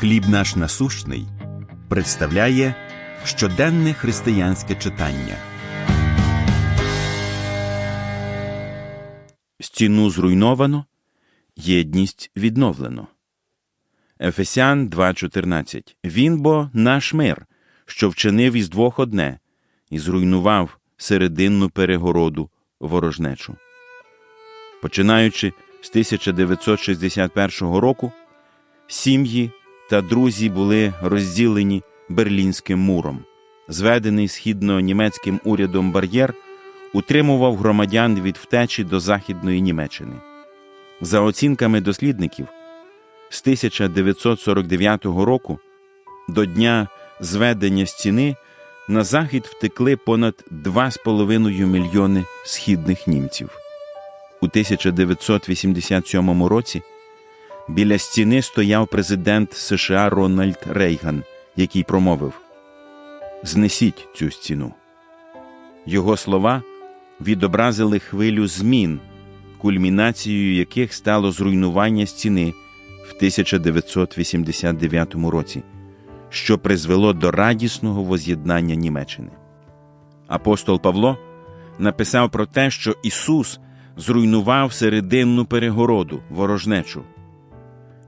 Хліб наш насущний представляє щоденне християнське читання. Стіну зруйновано, єдність відновлено. Ефесян 2.14 Він бо наш мир, що вчинив із двох одне, і зруйнував серединну перегороду ворожнечу. Починаючи з 1961 року, сім'ї та друзі були розділені Берлінським муром. Зведений східно-німецьким урядом бар'єр утримував громадян від втечі до Західної Німеччини. За оцінками дослідників, з 1949 року до дня зведення стіни на захід втекли понад 2,5 мільйони східних німців. У 1987 році біля стіни стояв президент США Рональд Рейган, який промовив: Знесіть цю стіну. Його слова відобразили хвилю змін, кульмінацією яких стало зруйнування стіни в 1989 році, що призвело до радісного воз'єднання Німеччини. Апостол Павло написав про те, що Ісус зруйнував серединну перегороду ворожнечу.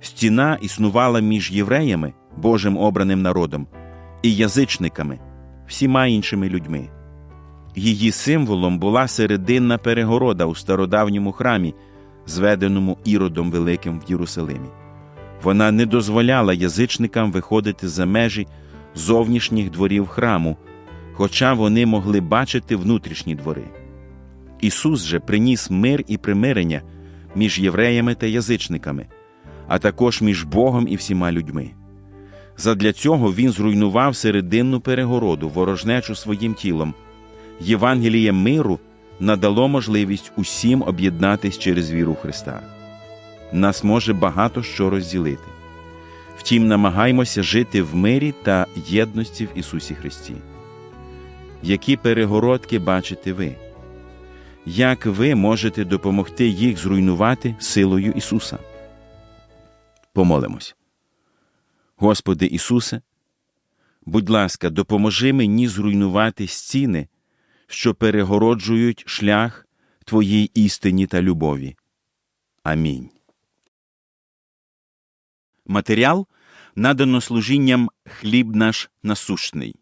Стіна існувала між євреями, Божим обраним народом, і язичниками, всіма іншими людьми. Її символом була серединна перегорода у стародавньому храмі, зведеному Іродом Великим в Єрусалимі. Вона не дозволяла язичникам виходити за межі зовнішніх дворів храму, хоча вони могли бачити внутрішні двори. Ісус же приніс мир і примирення між євреями та язичниками, а також між Богом і всіма людьми. Задля цього Він зруйнував серединну перегороду, ворожнечу своїм тілом. Євангеліє миру надало можливість усім об'єднатись через віру Христа. Нас може багато що розділити. Втім, намагаймося жити в мирі та єдності в Ісусі Христі. Які перегородки бачите ви? Як ви можете допомогти їх зруйнувати силою Ісуса? Помолимось. Господи Ісусе, будь ласка, допоможи мені зруйнувати стіни, що перегороджують шлях Твоїй істині та любові. Амінь. Матеріал надано служінням хліб наш насущний.